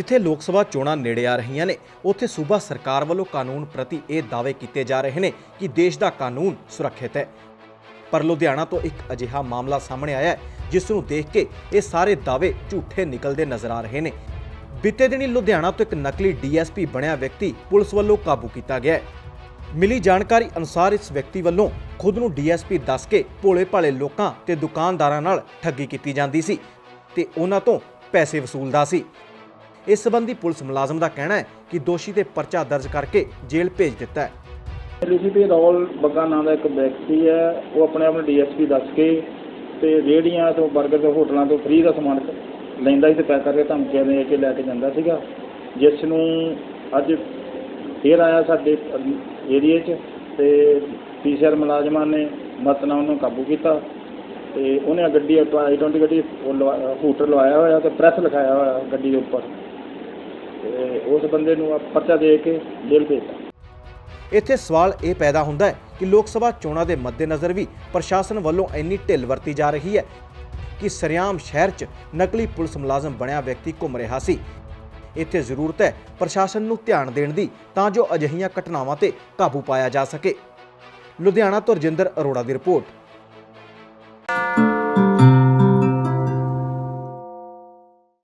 ਜਿੱਥੇ ਲੋਕ ਸਭਾ ਚੋਣਾਂ ਨੇੜੇ ਆ ਰਹੀਆਂ ਨੇ, ਉੱਥੇ ਸੂਬਾ ਸਰਕਾਰ ਵੱਲੋਂ ਕਾਨੂੰਨ ਪ੍ਰਤੀ ਇਹ ਦਾਅਵੇ ਕੀਤੇ ਜਾ ਰਹੇ ਨੇ ਕਿ ਦੇਸ਼ ਦਾ ਕਾਨੂੰਨ ਸੁਰੱਖਿਅਤ ਹੈ। ਪਰ ਲੁਧਿਆਣਾ ਤੋਂ ਇੱਕ ਅਜਿਹਾ ਮਾਮਲਾ ਸਾਹਮਣੇ ਆਇਆ ਹੈ, ਜਿਸ ਨੂੰ ਦੇਖ ਕੇ ਇਹ ਸਾਰੇ ਦਾਅਵੇ ਝੂਠੇ ਨਿਕਲਦੇ ਨਜ਼ਰ ਆ ਰਹੇ ਨੇ। ਬੀਤੇ ਦਿਨੀ ਲੁਧਿਆਣਾ ਤੋਂ ਇੱਕ ਨਕਲੀ ਡੀਐਸਪੀ ਬਣਿਆ ਵਿਅਕਤੀ ਪੁਲਿਸ ਵੱਲੋਂ ਕਾਬੂ ਕੀਤਾ ਗਿਆ ਹੈ। ਮਿਲੀ ਜਾਣਕਾਰੀ ਅਨੁਸਾਰ ਇਸ ਵਿਅਕਤੀ ਵੱਲੋਂ ਖੁਦ ਨੂੰ ਡੀਐਸਪੀ ਦੱਸ ਕੇ ਭੋਲੇ ਭਾਲੇ ਲੋਕਾਂ ਤੇ ਦੁਕਾਨਦਾਰਾਂ ਨਾਲ ਠੱਗੀ ਕੀਤੀ ਜਾਂਦੀ ਸੀ ਤੇ ਉਹਨਾਂ ਤੋਂ ਪੈਸੇ ਵਸੂਲਦਾ ਸੀ। ਇਸ ਸਬੰਧੀ ਪੁਲਿਸ ਮੁਲਾਜ਼ਮ ਦਾ ਕਹਿਣਾ ਹੈ ਕਿ ਦੋਸ਼ੀ ਤੇ ਪਰਚਾ ਦਰਜ ਕਰਕੇ ਜੇਲ੍ਹ ਭੇਜ ਦਿੱਤਾ ਹੈ। ਡੀਸੀਪੀ ਰੌਲ ਬੱਗਾ ਨਾਂ ਦਾ ਇੱਕ ਵਿਅਕਤੀ ਹੈ। ਉਹ ਆਪਣੇ ਆਪ ਨੂੰ ਡੀਐਸਪੀ ਦੱਸ ਕੇ ਤੇ ਰੇਹੜੀਆਂ ਤੋਂ 버ਗਰ ਤੋਂ, ਹੋਟਲਾਂ ਤੋਂ ਫ੍ਰੀ ਦਾ ਸਮਾਨ ਲੈਂਦਾ ਸੀ ਤੇ ਪੈਕ ਕਰਕੇ ਧਮਕੀਆਂ ਦੇ ਕੇ ਲੈ ਕੇ ਜਾਂਦਾ ਸੀਗਾ। ਜਿਸ ਨੂੰ ਅੱਜ ਫੇਰ ਆਇਆ ਸਾਡੇ ਏਰੀਏ 'ਚ ਤੇ ਪੀਸੀਆਰ ਮੁਲਾਜ਼ਮਾਂ ਨੇ ਮਤਨਾ ਉਹਨੂੰ ਕਾਬੂ ਕੀਤਾ ਤੇ ਉਹਨੇ ਗੱਡੀ, ਆਈ ਟਵੈਂਟੀ ਗੱਡੀ, ਉਹ ਲਵਾਇਆ ਹੋਇਆ ਤੇ ਪ੍ਰੈਸ ਲਿਖਾਇਆ ਹੋਇਆ ਗੱਡੀ ਦੇ ਉੱਪਰ। ਤੇ ਉਸ ਬੰਦੇ ਨੂੰ ਆਪਾਂ ਪਰਚਾ ਦੇ ਕੇ ਜੇਲ੍ਹ ਭੇਜਤਾ। ਇੱਥੇ ਸਵਾਲ ਇਹ ਪੈਦਾ ਹੁੰਦਾ ਹੈ ਕਿ ਲੋਕ ਸਭਾ ਚੋਣਾਂ ਦੇ ਮੱਦੇਨਜ਼ਰ ਵੀ ਪ੍ਰਸ਼ਾਸਨ ਵੱਲੋਂ ਇੰਨੀ ਢਿੱਲ ਵਰਤੀ ਜਾ ਰਹੀ ਹੈ ਕਿ ਸਰਿਆਮ ਸ਼ਹਿਰ 'ਚ ਨਕਲੀ ਪੁਲਿਸ ਮੁਲਾਜ਼ਮ ਬਣਿਆ ਵਿਅਕਤੀ ਘੁੰਮ ਰਿਹਾ ਸੀ। ਇੱਥੇ ਜ਼ਰੂਰਤ ਹੈ ਪ੍ਰਸ਼ਾਸਨ ਨੂੰ ਧਿਆਨ ਦੇਣ ਦੀ ਤਾਂ ਜੋ ਅਜਿਹੀਆਂ ਘਟਨਾਵਾਂ ਤੇ ਕਾਬੂ ਪਾਇਆ ਜਾ ਸਕੇ। ਲੁਧਿਆਣਾ ਤੋਂ ਰਜਿੰਦਰ ਅਰੋੜਾ ਦੀ ਰਿਪੋਰਟ।